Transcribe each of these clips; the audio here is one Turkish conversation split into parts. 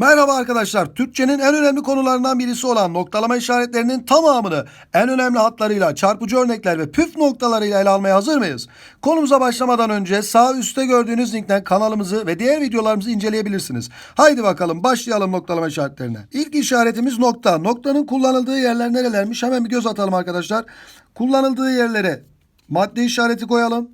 Merhaba arkadaşlar. Türkçenin en önemli konularından birisi olan noktalama işaretlerinin tamamını en önemli hatlarıyla, çarpıcı örnekler ve püf noktalarıyla ele almaya hazır mıyız? Konumuza başlamadan önce sağ üstte gördüğünüz linkten kanalımızı ve diğer videolarımızı inceleyebilirsiniz. Haydi bakalım başlayalım noktalama işaretlerine. İlk işaretimiz nokta. Noktanın kullanıldığı yerler nerelermiş? Hemen bir göz atalım arkadaşlar. Kullanıldığı yerlere madde işareti koyalım.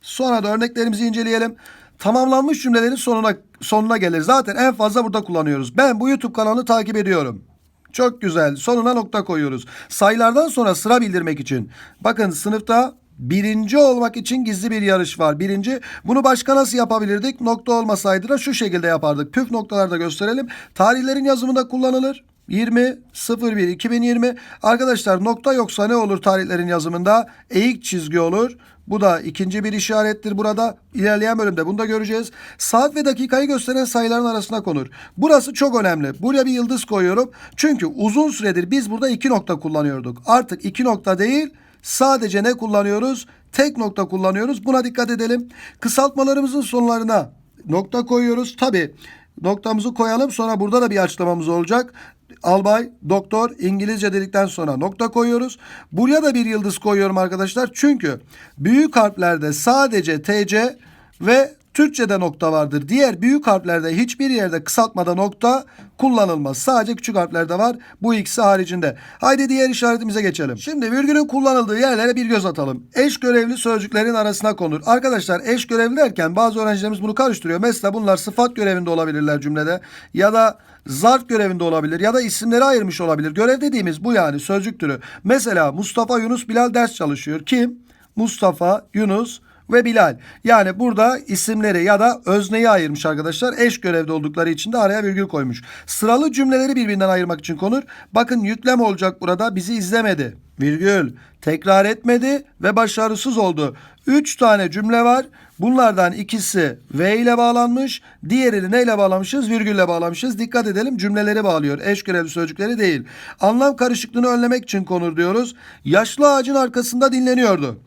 Sonra da örneklerimizi inceleyelim. Tamamlanmış cümlelerin sonuna sonuna gelir. Zaten en fazla burada kullanıyoruz. Ben bu YouTube kanalını takip ediyorum. Çok güzel. Sonuna nokta koyuyoruz. Sayılardan sonra sıra bildirmek için. Bakın sınıfta birinci olmak için gizli bir yarış var. Birinci. Bunu başka nasıl yapabilirdik? Nokta olmasaydı da şu şekilde yapardık. Püf noktalarda gösterelim. Tarihlerin yazımında kullanılır. 20 01 2020 arkadaşlar nokta yoksa ne olur tarihlerin yazımında eğik çizgi olur. Bu da ikinci bir işarettir burada. İlerleyen bölümde bunu da göreceğiz. Saat ve dakikayı gösteren sayıların arasına konur. Burası çok önemli. Buraya bir yıldız koyuyorum. Çünkü uzun süredir biz burada iki nokta kullanıyorduk. Artık iki nokta değil sadece ne kullanıyoruz? Tek nokta kullanıyoruz. Buna dikkat edelim. Kısaltmalarımızın sonlarına nokta koyuyoruz. Tabi noktamızı koyalım sonra burada da bir açıklamamız olacak. Albay, doktor, İngilizce dedikten sonra nokta koyuyoruz. Buraya da bir yıldız koyuyorum arkadaşlar. Çünkü büyük harflerde sadece TC ve Türkçe'de nokta vardır. Diğer büyük harflerde hiçbir yerde kısaltmada nokta kullanılmaz. Sadece küçük harflerde var. Bu ikisi haricinde. Haydi diğer işaretimize geçelim. Şimdi virgülün kullanıldığı yerlere bir göz atalım. Eş görevli sözcüklerin arasına konur. Arkadaşlar eş görevli derken bazı öğrencilerimiz bunu karıştırıyor. Mesela bunlar sıfat görevinde olabilirler cümlede. Ya da zarf görevinde olabilir ya da isimleri ayırmış olabilir. Görev dediğimiz bu yani sözcük türü. Mesela Mustafa Yunus Bilal ders çalışıyor. Kim? Mustafa Yunus ve Bilal. Yani burada isimleri ya da özneyi ayırmış arkadaşlar. Eş görevde oldukları için de araya virgül koymuş. Sıralı cümleleri birbirinden ayırmak için konur. Bakın yüklem olacak burada. Bizi izlemedi. Virgül. Tekrar etmedi ve başarısız oldu. Üç tane cümle var. Bunlardan ikisi V ile bağlanmış. Diğerini neyle bağlamışız? Virgülle bağlamışız. Dikkat edelim cümleleri bağlıyor. Eş görevli sözcükleri değil. Anlam karışıklığını önlemek için konur diyoruz. Yaşlı ağacın arkasında dinleniyordu.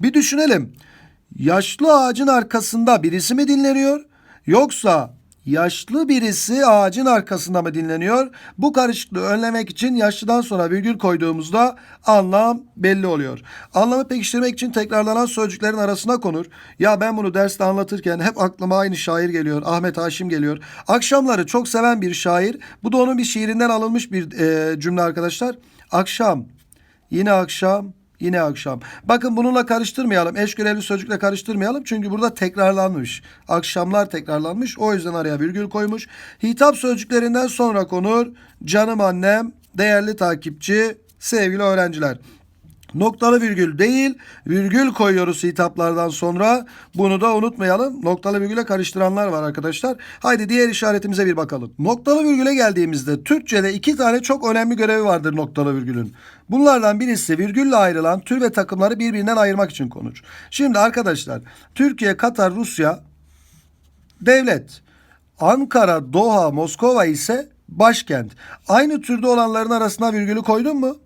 Bir düşünelim. Yaşlı ağacın arkasında birisi mi dinleniyor? Yoksa yaşlı birisi ağacın arkasında mı dinleniyor? Bu karışıklığı önlemek için yaşlıdan sonra virgül koyduğumuzda anlam belli oluyor. Anlamı pekiştirmek için tekrarlanan sözcüklerin arasına konur. Ya ben bunu derste anlatırken hep aklıma aynı şair geliyor. Ahmet Haşim geliyor. Akşamları çok seven bir şair. Bu da onun bir şiirinden alınmış bir e, cümle arkadaşlar. Akşam, yine akşam, Yine akşam. Bakın bununla karıştırmayalım. Eş görevli sözcükle karıştırmayalım. Çünkü burada tekrarlanmış. Akşamlar tekrarlanmış. O yüzden araya virgül koymuş. Hitap sözcüklerinden sonra konur. Canım annem, değerli takipçi, sevgili öğrenciler. Noktalı virgül değil, virgül koyuyoruz hitaplardan sonra. Bunu da unutmayalım. Noktalı virgüle karıştıranlar var arkadaşlar. Haydi diğer işaretimize bir bakalım. Noktalı virgüle geldiğimizde Türkçe'de iki tane çok önemli görevi vardır noktalı virgülün. Bunlardan birisi virgülle ayrılan tür ve takımları birbirinden ayırmak için konur. Şimdi arkadaşlar Türkiye, Katar, Rusya devlet. Ankara, Doha, Moskova ise başkent. Aynı türde olanların arasına virgülü koydun mu?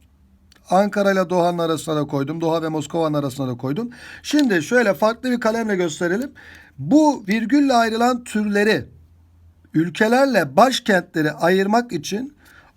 Ankara ile Doha'nın arasına da koydum. Doha ve Moskova'nın arasına da koydum. Şimdi şöyle farklı bir kalemle gösterelim. Bu virgülle ayrılan türleri ülkelerle başkentleri ayırmak için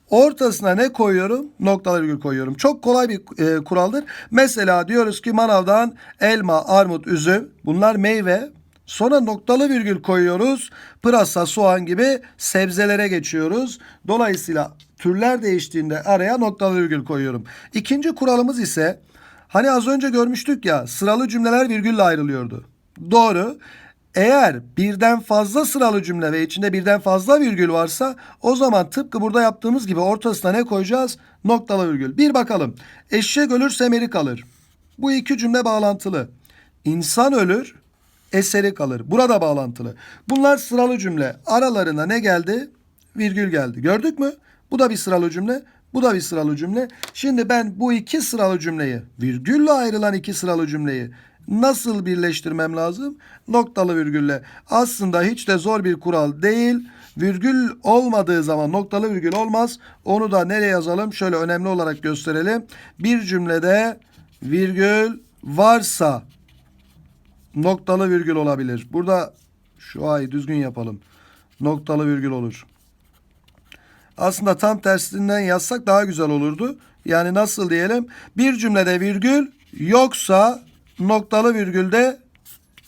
ortasına ne koyuyorum? Noktalı virgül koyuyorum. Çok kolay bir e, kuraldır. Mesela diyoruz ki manavdan elma, armut, üzüm bunlar meyve. Sonra noktalı virgül koyuyoruz. Pırasa, soğan gibi sebzelere geçiyoruz. Dolayısıyla türler değiştiğinde araya noktalı virgül koyuyorum. İkinci kuralımız ise hani az önce görmüştük ya sıralı cümleler virgülle ayrılıyordu. Doğru. Eğer birden fazla sıralı cümle ve içinde birden fazla virgül varsa o zaman tıpkı burada yaptığımız gibi ortasına ne koyacağız? Noktalı virgül. Bir bakalım. Eşek ölür semeri kalır. Bu iki cümle bağlantılı. İnsan ölür eseri kalır. Burada bağlantılı. Bunlar sıralı cümle. Aralarına ne geldi? Virgül geldi. Gördük mü? Bu da bir sıralı cümle. Bu da bir sıralı cümle. Şimdi ben bu iki sıralı cümleyi, virgülle ayrılan iki sıralı cümleyi nasıl birleştirmem lazım? Noktalı virgülle. Aslında hiç de zor bir kural değil. Virgül olmadığı zaman noktalı virgül olmaz. Onu da nereye yazalım? Şöyle önemli olarak gösterelim. Bir cümlede virgül varsa noktalı virgül olabilir. Burada şu ayı düzgün yapalım. Noktalı virgül olur. Aslında tam tersinden yazsak daha güzel olurdu. Yani nasıl diyelim? Bir cümlede virgül yoksa noktalı virgülde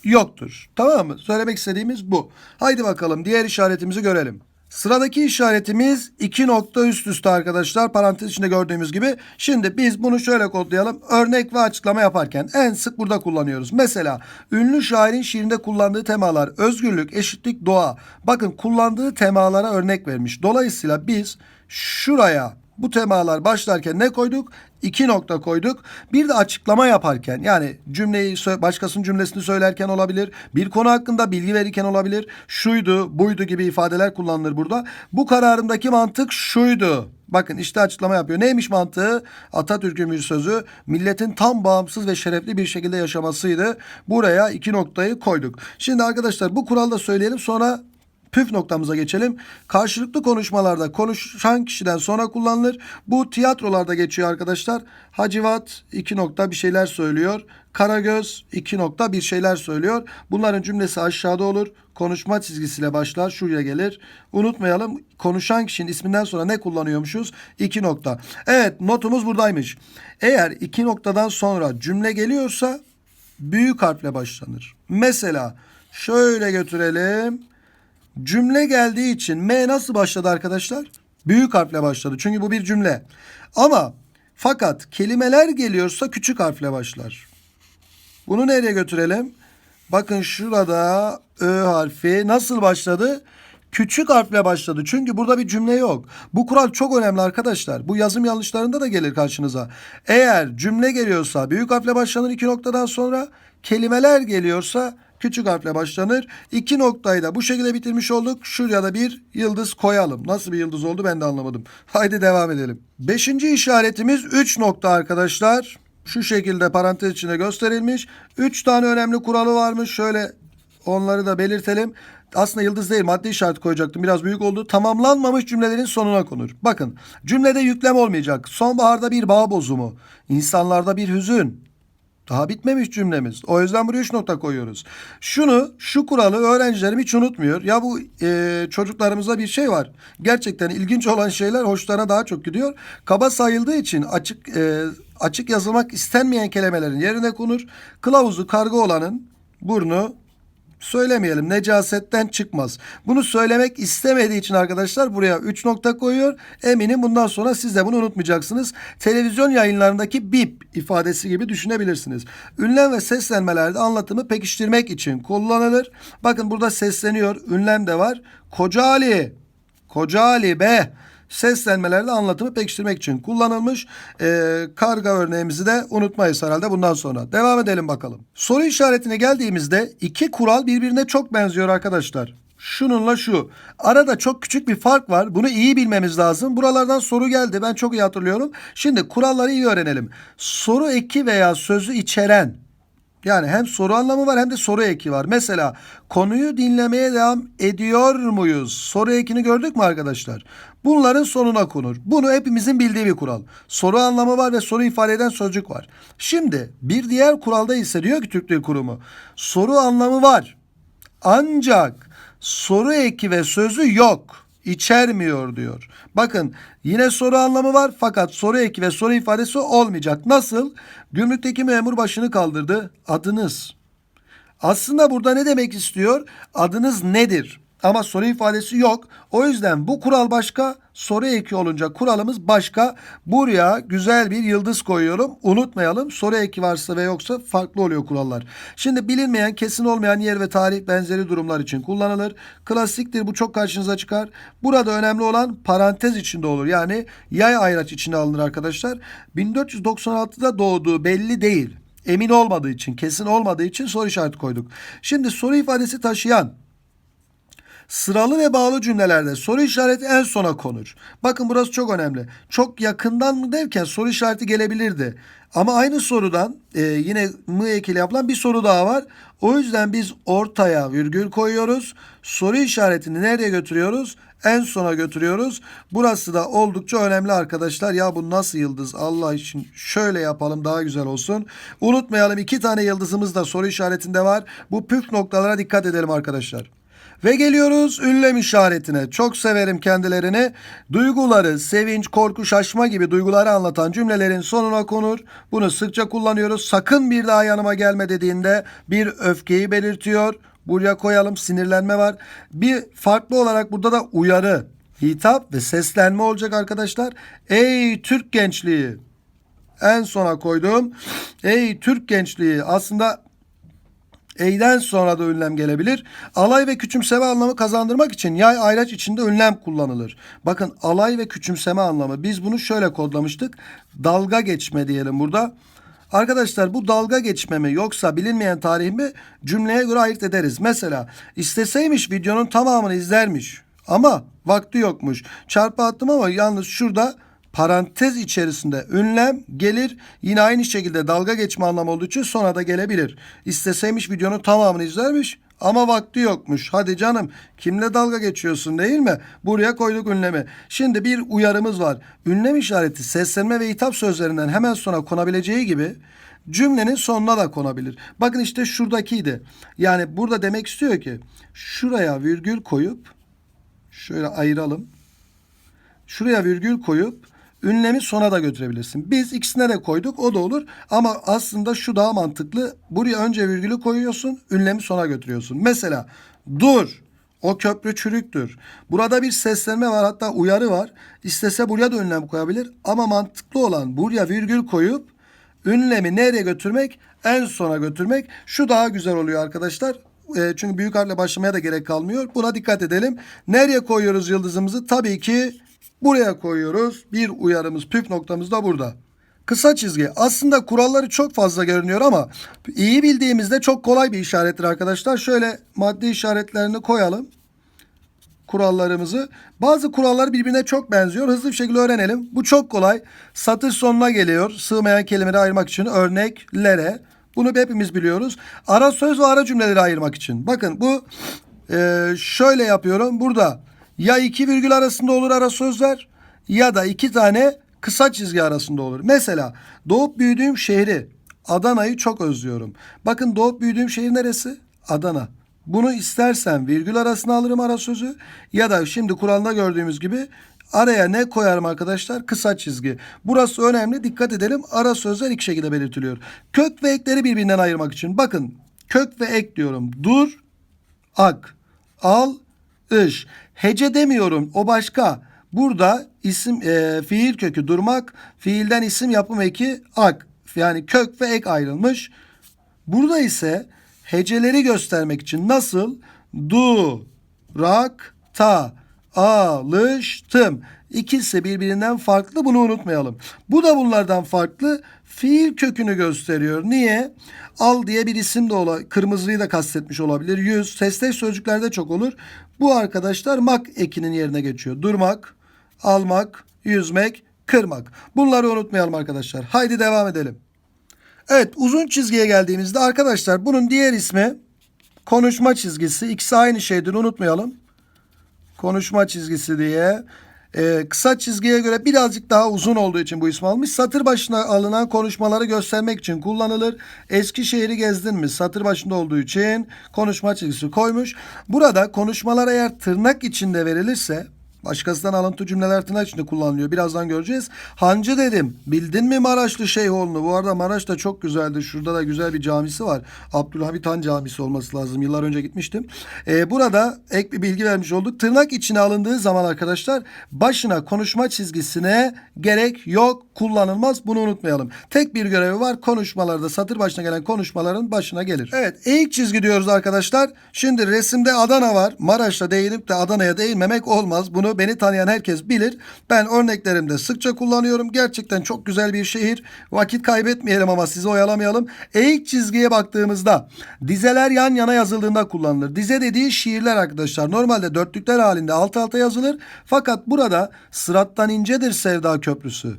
yoktur. Tamam mı? Söylemek istediğimiz bu. Haydi bakalım diğer işaretimizi görelim. Sıradaki işaretimiz iki nokta üst üste arkadaşlar. Parantez içinde gördüğümüz gibi. Şimdi biz bunu şöyle kodlayalım. Örnek ve açıklama yaparken en sık burada kullanıyoruz. Mesela ünlü şairin şiirinde kullandığı temalar özgürlük, eşitlik, doğa. Bakın kullandığı temalara örnek vermiş. Dolayısıyla biz şuraya bu temalar başlarken ne koyduk? İki nokta koyduk. Bir de açıklama yaparken yani cümleyi başkasının cümlesini söylerken olabilir. Bir konu hakkında bilgi verirken olabilir. Şuydu, buydu gibi ifadeler kullanılır burada. Bu kararımdaki mantık şuydu. Bakın işte açıklama yapıyor. Neymiş mantığı? Atatürk'ün bir sözü milletin tam bağımsız ve şerefli bir şekilde yaşamasıydı. Buraya iki noktayı koyduk. Şimdi arkadaşlar bu kuralı da söyleyelim sonra püf noktamıza geçelim. Karşılıklı konuşmalarda konuşan kişiden sonra kullanılır. Bu tiyatrolarda geçiyor arkadaşlar. Hacivat iki nokta bir şeyler söylüyor. Karagöz iki nokta bir şeyler söylüyor. Bunların cümlesi aşağıda olur. Konuşma çizgisiyle başlar. Şuraya gelir. Unutmayalım konuşan kişinin isminden sonra ne kullanıyormuşuz? İki nokta. Evet notumuz buradaymış. Eğer iki noktadan sonra cümle geliyorsa büyük harfle başlanır. Mesela şöyle götürelim. Cümle geldiği için M nasıl başladı arkadaşlar? Büyük harfle başladı. Çünkü bu bir cümle. Ama fakat kelimeler geliyorsa küçük harfle başlar. Bunu nereye götürelim? Bakın şurada Ö harfi nasıl başladı? Küçük harfle başladı. Çünkü burada bir cümle yok. Bu kural çok önemli arkadaşlar. Bu yazım yanlışlarında da gelir karşınıza. Eğer cümle geliyorsa büyük harfle başlanır iki noktadan sonra. Kelimeler geliyorsa küçük harfle başlanır. İki noktayı da bu şekilde bitirmiş olduk. Şuraya da bir yıldız koyalım. Nasıl bir yıldız oldu ben de anlamadım. Haydi devam edelim. Beşinci işaretimiz 3 nokta arkadaşlar. Şu şekilde parantez içinde gösterilmiş. 3 tane önemli kuralı varmış. Şöyle onları da belirtelim. Aslında yıldız değil madde işareti koyacaktım. Biraz büyük oldu. Tamamlanmamış cümlelerin sonuna konur. Bakın cümlede yüklem olmayacak. Sonbaharda bir bağ bozumu. İnsanlarda bir hüzün. Daha bitmemiş cümlemiz. O yüzden buraya üç nokta koyuyoruz. Şunu, şu kuralı öğrencilerim hiç unutmuyor. Ya bu e, çocuklarımızda bir şey var. Gerçekten ilginç olan şeyler hoşlarına daha çok gidiyor. Kaba sayıldığı için açık e, açık yazılmak istenmeyen kelimelerin yerine konur. Kılavuzu karga olanın burnu söylemeyelim necasetten çıkmaz. Bunu söylemek istemediği için arkadaşlar buraya 3 nokta koyuyor. Eminim bundan sonra siz de bunu unutmayacaksınız. Televizyon yayınlarındaki bip ifadesi gibi düşünebilirsiniz. Ünlem ve seslenmelerde anlatımı pekiştirmek için kullanılır. Bakın burada sesleniyor. Ünlem de var. Koca Ali. Koca Ali be. Seslenmelerde anlatımı pekiştirmek için kullanılmış. Ee, karga örneğimizi de unutmayız herhalde bundan sonra. Devam edelim bakalım. Soru işaretine geldiğimizde iki kural birbirine çok benziyor arkadaşlar. Şununla şu. Arada çok küçük bir fark var. Bunu iyi bilmemiz lazım. Buralardan soru geldi. Ben çok iyi hatırlıyorum. Şimdi kuralları iyi öğrenelim. Soru eki veya sözü içeren yani hem soru anlamı var hem de soru eki var. Mesela konuyu dinlemeye devam ediyor muyuz? Soru ekini gördük mü arkadaşlar? Bunların sonuna konur. Bunu hepimizin bildiği bir kural. Soru anlamı var ve soru ifade eden sözcük var. Şimdi bir diğer kuralda ise diyor ki Türk Dil Kurumu soru anlamı var. Ancak soru eki ve sözü yok. İçermiyor diyor. Bakın yine soru anlamı var fakat soru eki ve soru ifadesi olmayacak. Nasıl? Gümrükteki memur başını kaldırdı. Adınız. Aslında burada ne demek istiyor? Adınız nedir? Ama soru ifadesi yok. O yüzden bu kural başka, soru eki olunca kuralımız başka. Buraya güzel bir yıldız koyuyorum. Unutmayalım soru eki varsa ve yoksa farklı oluyor kurallar. Şimdi bilinmeyen, kesin olmayan yer ve tarih benzeri durumlar için kullanılır. Klasiktir bu çok karşınıza çıkar. Burada önemli olan parantez içinde olur. Yani yay ayraç içine alınır arkadaşlar. 1496'da doğduğu belli değil. Emin olmadığı için, kesin olmadığı için soru işareti koyduk. Şimdi soru ifadesi taşıyan Sıralı ve bağlı cümlelerde soru işareti en sona konur. Bakın burası çok önemli. Çok yakından mı derken soru işareti gelebilirdi. Ama aynı sorudan e, yine mı ekili yapılan bir soru daha var. O yüzden biz ortaya virgül koyuyoruz. Soru işaretini nereye götürüyoruz? En sona götürüyoruz. Burası da oldukça önemli arkadaşlar. Ya bu nasıl yıldız? Allah için şöyle yapalım daha güzel olsun. Unutmayalım iki tane yıldızımız da soru işaretinde var. Bu püf noktalara dikkat edelim arkadaşlar. Ve geliyoruz ünlem işaretine. Çok severim kendilerini. Duyguları, sevinç, korku, şaşma gibi duyguları anlatan cümlelerin sonuna konur. Bunu sıkça kullanıyoruz. Sakın bir daha yanıma gelme dediğinde bir öfkeyi belirtiyor. Buraya koyalım sinirlenme var. Bir farklı olarak burada da uyarı, hitap ve seslenme olacak arkadaşlar. Ey Türk gençliği. En sona koydum. Ey Türk gençliği. Aslında Eyden sonra da ünlem gelebilir. Alay ve küçümseme anlamı kazandırmak için yay ayraç içinde ünlem kullanılır. Bakın alay ve küçümseme anlamı. Biz bunu şöyle kodlamıştık. Dalga geçme diyelim burada. Arkadaşlar bu dalga geçme mi yoksa bilinmeyen tarih mi cümleye göre ayırt ederiz. Mesela isteseymiş videonun tamamını izlermiş ama vakti yokmuş. Çarpı attım ama yalnız şurada parantez içerisinde ünlem gelir. Yine aynı şekilde dalga geçme anlamı olduğu için sonra da gelebilir. İsteseymiş videonun tamamını izlermiş ama vakti yokmuş. Hadi canım kimle dalga geçiyorsun değil mi? Buraya koyduk ünlemi. Şimdi bir uyarımız var. Ünlem işareti seslenme ve hitap sözlerinden hemen sonra konabileceği gibi cümlenin sonuna da konabilir. Bakın işte şuradakiydi. Yani burada demek istiyor ki şuraya virgül koyup şöyle ayıralım. Şuraya virgül koyup ünlemi sona da götürebilirsin. Biz ikisine de koyduk o da olur ama aslında şu daha mantıklı. Buraya önce virgülü koyuyorsun ünlemi sona götürüyorsun. Mesela dur o köprü çürüktür. Burada bir seslenme var hatta uyarı var. İstese buraya da ünlem koyabilir ama mantıklı olan buraya virgül koyup ünlemi nereye götürmek? En sona götürmek. Şu daha güzel oluyor arkadaşlar. E, çünkü büyük harfle başlamaya da gerek kalmıyor. Buna dikkat edelim. Nereye koyuyoruz yıldızımızı? Tabii ki buraya koyuyoruz. Bir uyarımız, püf noktamız da burada. Kısa çizgi. Aslında kuralları çok fazla görünüyor ama iyi bildiğimizde çok kolay bir işarettir arkadaşlar. Şöyle madde işaretlerini koyalım kurallarımızı. Bazı kurallar birbirine çok benziyor. Hızlı bir şekilde öğrenelim. Bu çok kolay. Satır sonuna geliyor. Sığmayan kelimeleri ayırmak için örneklere. Bunu hepimiz biliyoruz. Ara söz ve ara cümleleri ayırmak için. Bakın bu e, şöyle yapıyorum. Burada ya iki virgül arasında olur ara sözler ya da iki tane kısa çizgi arasında olur. Mesela doğup büyüdüğüm şehri Adana'yı çok özlüyorum. Bakın doğup büyüdüğüm şehir neresi? Adana. Bunu istersen virgül arasına alırım ara sözü ya da şimdi Kur'an'da gördüğümüz gibi araya ne koyarım arkadaşlar? Kısa çizgi. Burası önemli. Dikkat edelim. Ara sözler iki şekilde belirtiliyor. Kök ve ekleri birbirinden ayırmak için. Bakın kök ve ek diyorum. Dur, ak, al, ış. Hece demiyorum. O başka. Burada isim e, fiil kökü durmak, fiilden isim yapım eki ak. Yani kök ve ek ayrılmış. Burada ise heceleri göstermek için nasıl? Du, rak, ta, alıştım. İkisi birbirinden farklı bunu unutmayalım. Bu da bunlardan farklı fiil kökünü gösteriyor. Niye? Al diye bir isim de ola, kırmızıyı da kastetmiş olabilir. Yüz, sesleş sözcüklerde çok olur. Bu arkadaşlar mak ekinin yerine geçiyor. Durmak, almak, yüzmek, kırmak. Bunları unutmayalım arkadaşlar. Haydi devam edelim. Evet uzun çizgiye geldiğimizde arkadaşlar bunun diğer ismi konuşma çizgisi. İkisi aynı şeydir unutmayalım. Konuşma çizgisi diye. Ee, kısa çizgiye göre birazcık daha uzun olduğu için bu ismi almış. Satır başına alınan konuşmaları göstermek için kullanılır. Eskişehir'i gezdin mi? Satır başında olduğu için konuşma çizgisi koymuş. Burada konuşmalar eğer tırnak içinde verilirse Başkasından alıntı cümleler tırnak içinde kullanılıyor. Birazdan göreceğiz. Hancı dedim. Bildin mi Maraşlı Şeyhoğlu'nu? Bu arada Maraş da çok güzeldi. Şurada da güzel bir camisi var. Abdülhamit Han Camisi olması lazım. Yıllar önce gitmiştim. Ee, burada ek bir bilgi vermiş olduk. Tırnak içine alındığı zaman arkadaşlar başına konuşma çizgisine gerek yok. Kullanılmaz. Bunu unutmayalım. Tek bir görevi var. Konuşmalarda satır başına gelen konuşmaların başına gelir. Evet. Eğik çizgi diyoruz arkadaşlar. Şimdi resimde Adana var. Maraş'ta değinip de Adana'ya değinmemek olmaz. Bunu beni tanıyan herkes bilir. Ben örneklerimde sıkça kullanıyorum. Gerçekten çok güzel bir şehir. Vakit kaybetmeyelim ama sizi oyalamayalım. Eğik çizgiye baktığımızda dizeler yan yana yazıldığında kullanılır. Dize dediği şiirler arkadaşlar. Normalde dörtlükler halinde alt alta yazılır. Fakat burada sırattan incedir Sevda Köprüsü.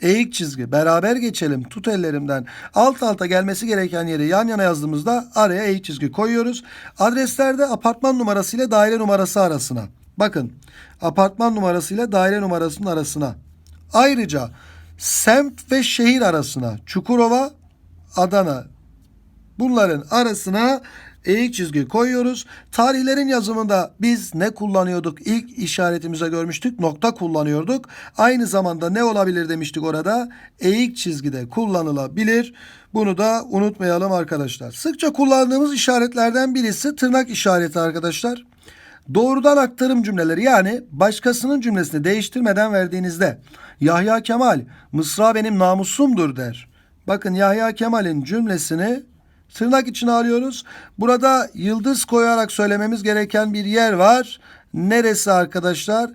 Eğik çizgi. Beraber geçelim. Tut ellerimden. Alt alta gelmesi gereken yeri yan yana yazdığımızda araya eğik çizgi koyuyoruz. Adreslerde apartman numarası ile daire numarası arasına. Bakın apartman numarası ile daire numarasının arasına. Ayrıca semt ve şehir arasına Çukurova, Adana bunların arasına eğik çizgi koyuyoruz. Tarihlerin yazımında biz ne kullanıyorduk? İlk işaretimize görmüştük. Nokta kullanıyorduk. Aynı zamanda ne olabilir demiştik orada? Eğik çizgide kullanılabilir. Bunu da unutmayalım arkadaşlar. Sıkça kullandığımız işaretlerden birisi tırnak işareti arkadaşlar. Doğrudan aktarım cümleleri yani başkasının cümlesini değiştirmeden verdiğinizde Yahya Kemal Mısra benim namusumdur der. Bakın Yahya Kemal'in cümlesini tırnak içine alıyoruz. Burada yıldız koyarak söylememiz gereken bir yer var. Neresi arkadaşlar?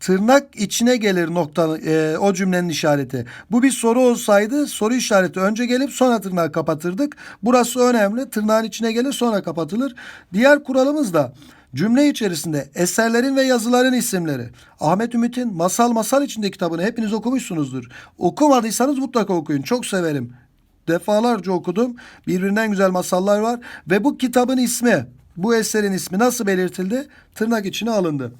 tırnak içine gelir nokta e, o cümlenin işareti. Bu bir soru olsaydı soru işareti önce gelip sonra tırnağı kapatırdık. Burası önemli. Tırnağın içine gelir sonra kapatılır. Diğer kuralımız da cümle içerisinde eserlerin ve yazıların isimleri. Ahmet Ümit'in Masal Masal içinde kitabını hepiniz okumuşsunuzdur. Okumadıysanız mutlaka okuyun. Çok severim. Defalarca okudum. Birbirinden güzel masallar var ve bu kitabın ismi, bu eserin ismi nasıl belirtildi? Tırnak içine alındı.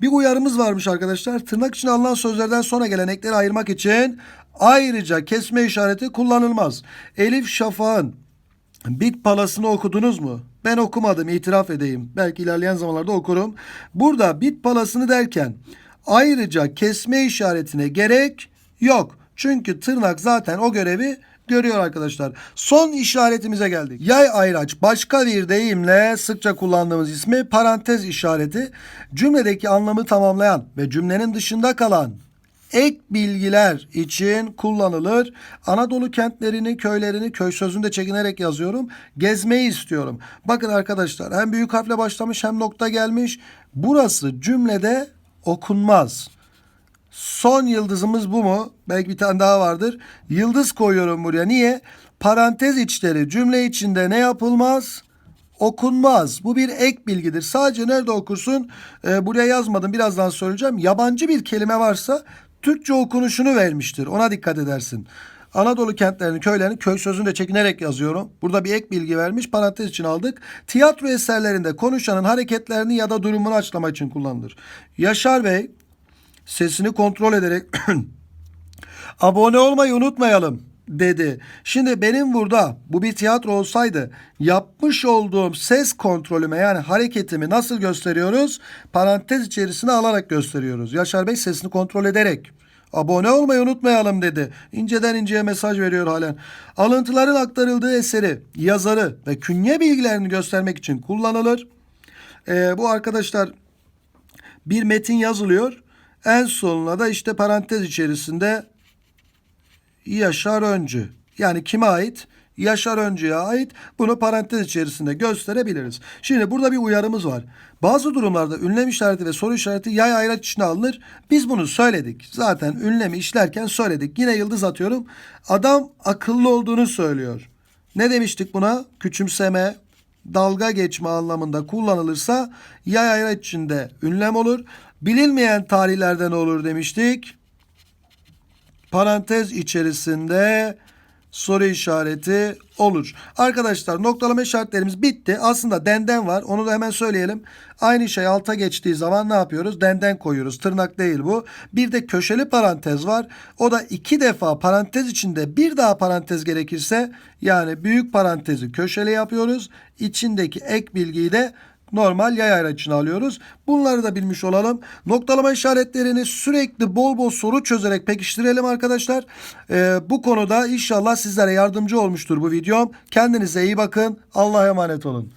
Bir uyarımız varmış arkadaşlar. Tırnak içine alınan sözlerden sonra gelen ekleri ayırmak için ayrıca kesme işareti kullanılmaz. Elif Şafak'ın Bit Palas'ını okudunuz mu? Ben okumadım itiraf edeyim. Belki ilerleyen zamanlarda okurum. Burada Bit Palas'ını derken ayrıca kesme işaretine gerek yok. Çünkü tırnak zaten o görevi görüyor arkadaşlar. Son işaretimize geldik. Yay ayraç başka bir deyimle sıkça kullandığımız ismi parantez işareti. Cümledeki anlamı tamamlayan ve cümlenin dışında kalan ek bilgiler için kullanılır. Anadolu kentlerini, köylerini köy sözünde çekinerek yazıyorum. Gezmeyi istiyorum. Bakın arkadaşlar hem büyük harfle başlamış hem nokta gelmiş. Burası cümlede okunmaz. Son yıldızımız bu mu? Belki bir tane daha vardır. Yıldız koyuyorum buraya. Niye? Parantez içleri cümle içinde ne yapılmaz? Okunmaz. Bu bir ek bilgidir. Sadece nerede okursun? Ee, buraya yazmadım. Birazdan söyleyeceğim. Yabancı bir kelime varsa Türkçe okunuşunu vermiştir. Ona dikkat edersin. Anadolu kentlerini, köylerini köy sözünde çekinerek yazıyorum. Burada bir ek bilgi vermiş. Parantez için aldık. Tiyatro eserlerinde konuşanın hareketlerini ya da durumunu açıklamak için kullanılır. Yaşar Bey sesini kontrol ederek abone olmayı unutmayalım dedi. Şimdi benim burada bu bir tiyatro olsaydı yapmış olduğum ses kontrolüme yani hareketimi nasıl gösteriyoruz? Parantez içerisine alarak gösteriyoruz. Yaşar Bey sesini kontrol ederek. Abone olmayı unutmayalım dedi. İnceden inceye mesaj veriyor halen. Alıntıların aktarıldığı eseri, yazarı ve künye bilgilerini göstermek için kullanılır. Ee, bu arkadaşlar bir metin yazılıyor. En sonuna da işte parantez içerisinde Yaşar Öncü. Yani kime ait? Yaşar Öncü'ye ait. Bunu parantez içerisinde gösterebiliriz. Şimdi burada bir uyarımız var. Bazı durumlarda ünlem işareti ve soru işareti yay ayraç içine alınır. Biz bunu söyledik. Zaten ünlemi işlerken söyledik. Yine yıldız atıyorum. Adam akıllı olduğunu söylüyor. Ne demiştik buna? Küçümseme, dalga geçme anlamında kullanılırsa yay ayraç içinde ünlem olur. Bilinmeyen tarihlerden olur demiştik. Parantez içerisinde soru işareti olur. Arkadaşlar noktalama işaretlerimiz bitti. Aslında denden var. Onu da hemen söyleyelim. Aynı şey alta geçtiği zaman ne yapıyoruz? Denden koyuyoruz. Tırnak değil bu. Bir de köşeli parantez var. O da iki defa parantez içinde bir daha parantez gerekirse yani büyük parantezi köşeli yapıyoruz. İçindeki ek bilgiyi de normal yay ayraçını alıyoruz. Bunları da bilmiş olalım. Noktalama işaretlerini sürekli bol bol soru çözerek pekiştirelim arkadaşlar. Ee, bu konuda inşallah sizlere yardımcı olmuştur bu videom. Kendinize iyi bakın. Allah'a emanet olun.